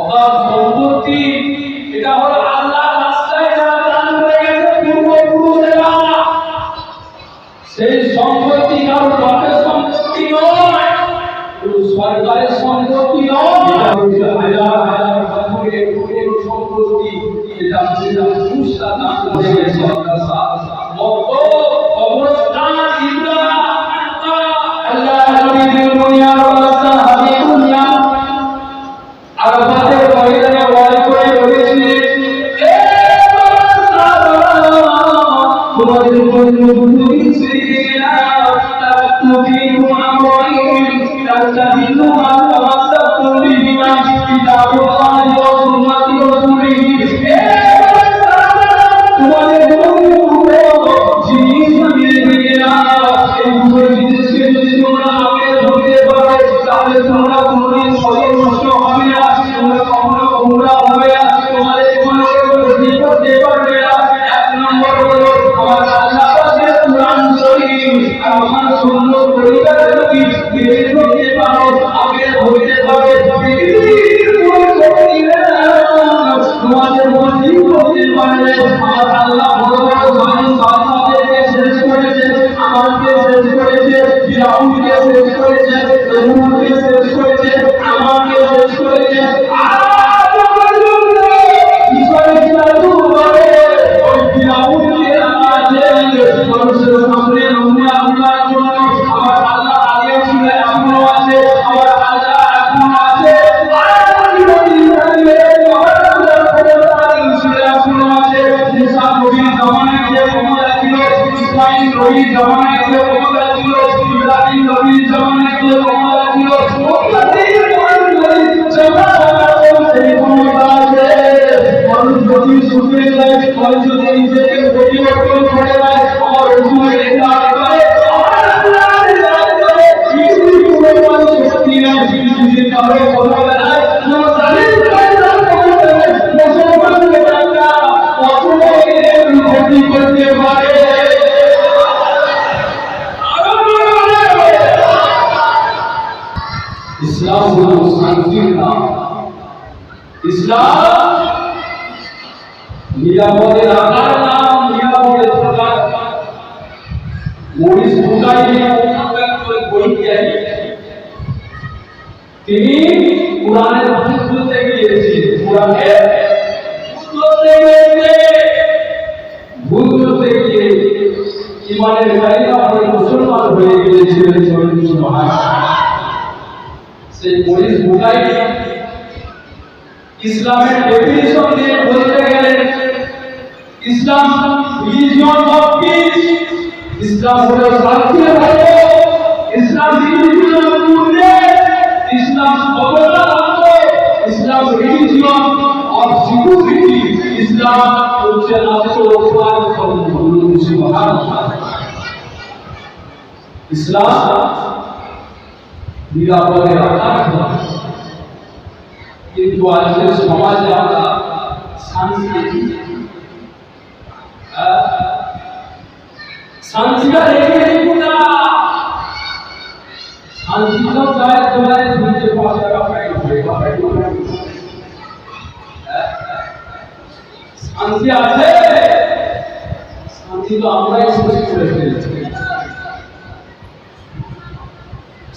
অকাল সম্পত্তি, এটা হলো আল্লাহ রাস্তায় যারা দান করে গেছে, পূর্বপুরুষেরা। সেই সম্পত্তি কারও বাপের সম্পত্তি নয় সরকারের সম্পত্তি নয়। হাজার হাজার বছরের পুরো সম্পত্তি এটা যেটা পুরুষরা দান করে গেছে ইন্দা আল্লাহ নবীর দুনিয়ার livres. শান্তির নাম ইসলাম নিরাপদে রাখার নাম, নিরাপদে থাকার মরিস বুকাই বৈজ্ঞানিক তিনি কোরআনের ভূত বলতে গিয়েছেন কোরআনের মুসলমান হয়ে গিয়েছিলেন। সেই মরিস বুকাই ইসলামের ডেফিনিশন দিয়ে বলতে গেলে ইসলাম রিলিজিয়ন অফ পিস ইসলাম হলো শান্তির ধর্ম ইসলাম রিলিজিয়ন অফ গুডনেস ইসলাম সততা ধর্ম ইসলাম রিলিজিয়ন অফ সিকিউরিটি ইসলাম হচ্ছে রাষ্ট্ররক্ষার সুবহানাল্লাহ ইসলাম নিরাপদে রাখার ধর্ম কিন্তু আজকের সমাজে আমরা শান্তি শান্তিটা রেখে দিব না। শান্তিটা চায় তোমায় ধুইতে রাখাই হবে রাখাই শান্তি আছে। শান্তি তো আমরাই সৃষ্টি করে ফেলেছি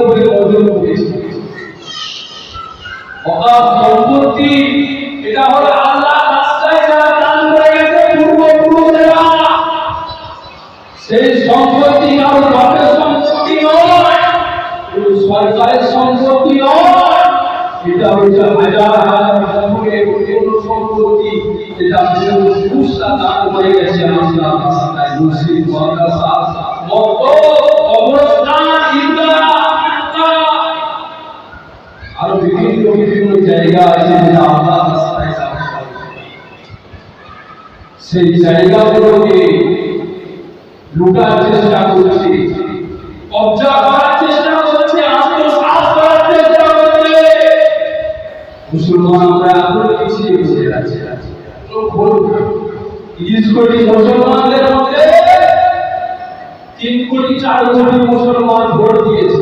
উপরে নজর পড়েছে অকাপ সম্পত্তি, এটা হলো আল্লাহ রাস্তায় যারা দান করে গেছে, পূর্বপুরুষেরা। সেই সম্পত্তি কারও বাপের সম্পত্তি নয় সরকারের সম্পত্তি নয়। এটা হচ্ছে হাজার হাজার বছরের পূর্ণ সম্পত্তি এটা মুসা দান করে গেছে আমরা ভাষায় মুসলিম, মাদ্রাসা মত অবস্থান ঈদগাহ। বিভিন্ন বিভিন্ন জায়গা আছে যেটা রাস্তায় সেই জায়গাগুলোকে লুটার চেষ্টা করছে। কবজা করার চেষ্টা করছে আত্মসাৎ করার চেষ্টা করছে। এখন তিরিশ কোটি মুসলমানদের মধ্যে তিন কোটি চার কোটি মুসলমান ভোট দিয়েছে।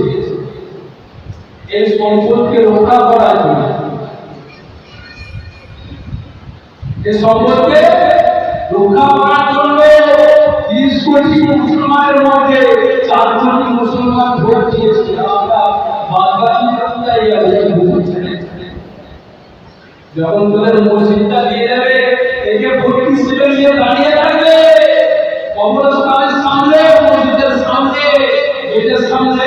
সম্পদকে রক্ষা করার জন্য। এই সম্পদকে রক্ষা করার জন্য তিরিশ কোটি মুসলমানের মধ্যে চার কোটি মুসলমান ভোট দিয়েছে। যখন তোদের মসজিদটা দিয়ে দেবে, একে ভোট হিসেবে নিয়ে দাঁড়িয়ে থাকবে? কবরস্থানের সামনে, মসজিদের সামনে, গেটের সামনে।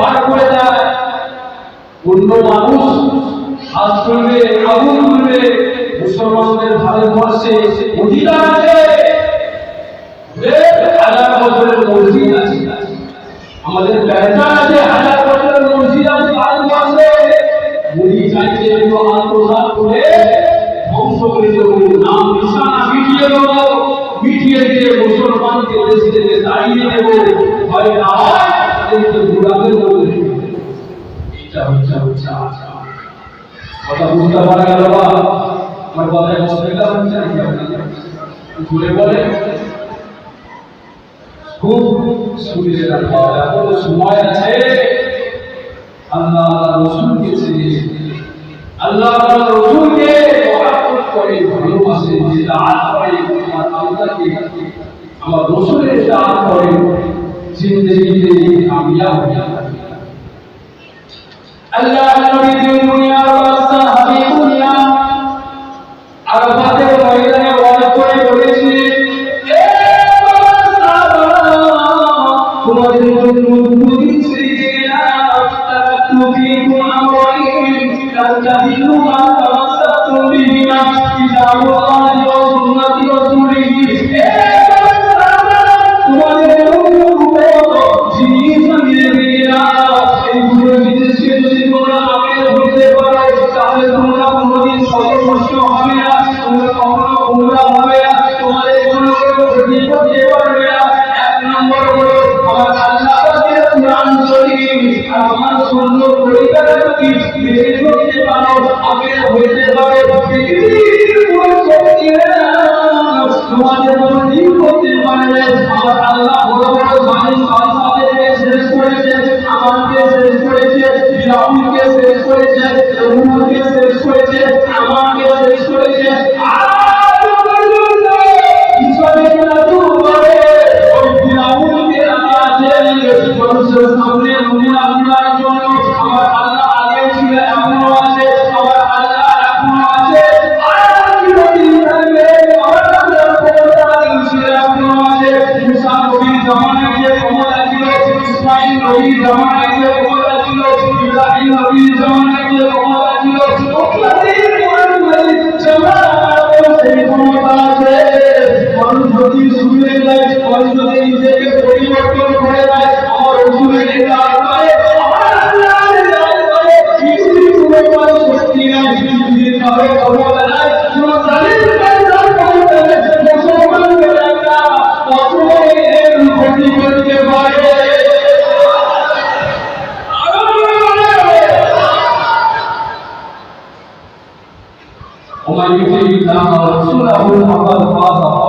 আমাদেরকে করে দেয়। অন্য মানুষ হাত তুলবে, আগুন তুলবে মুসলমানদের ভারতবর্ষে অধিকার আছে। হাজার বছরের মসজিদ আছে। আমাদের ব্যবসা আছে, হাজার বছরের মসজিদ আছে ভারতবর্ষে মোদি চাইছে এগুলো আত্মসাৎ করে ধ্বংস করে দেবো। নাম নিশানা মিটিয়ে দেবো। মিটিয়ে দিয়ে মুসলমানকে দেশ থেকে তাড়িয়ে দেবো। হয় না হয় তাদেরকে ঘুরাবে বলে এটা হচ্ছে হচ্ছে আশা কথা বুঝতে পারা আমার কথায় অসুবিধা হচ্ছে আল্লাহ রসুলকে আমার আল্লাহকে। আমার রসুলের দাঁত করে থাকে আল্লাহ নবী দুনিয়ার বাদশা হাবিবুল্লাহ আরাফাতের ময়দানে ওয়াজ করে বলেছিলেন কোনোদিন করতে পারবে আমার আল্লাহ পরিবর্তন করে দেয় আমার রসুলের ইন্দার করে আমার আল্লাহর ইন্দার করে পৃথিবীর কোনো কোনো শক্তি নাই পৃথিবীর কারো ক্ষমতা নাই কোনো জালিম কারো ক্ষমতা নেই মুসলমান বেলাটা অসমের ক্ষতি করতে পারে আরো বড় বলে ومن يطع الله ورسوله فقد فاز فوزا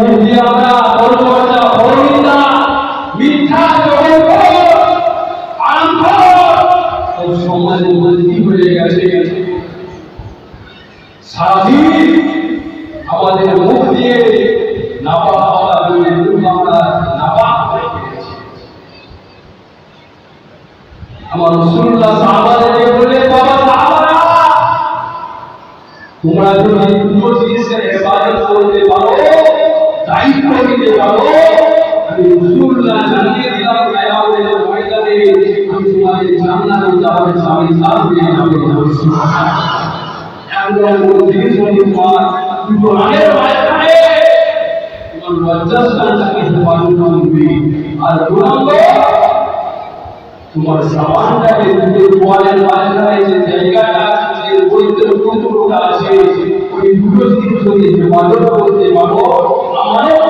এই আমরা পরচর্চা পরনিন্দা মিথ্যা জগৎ আরম্ভ ও সমাজের মন্ত্রী হয়ে গেছে। সারাদিন আমাদের মুখ দিয়ে নাপা খাওয়া দিয়ে মুখ আমরা নাপাক হয়ে গেছি আমার রসুল্লাহ সাহাবাদেরকে বলে বাবা সাহাবারা, তোমরা যদি দুটো জিনিসের হেফাজত করতে পারো দায়িত্ব আমি রসুল্লাহ জানিয়ে দিলাম কেয়ামতের ময়দানে আমি তোমাদের জান্নাতে যাওয়ার স্বামী সাথে যাবে একদম কোনো জিনিস যদি তোমার দুটো রানের তোমার লজ্জাস্থানটাকে হেফাজত করবে আর দু তোমার সামানটাকে দুটো তোয়ালের মাঝখানে যে জায়গাটা আছে যে বইতে টুকরোটা আছে ওই দুটো জিনিস যদি হেফাজত করতে পারো আমাদের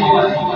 মন দিয়ে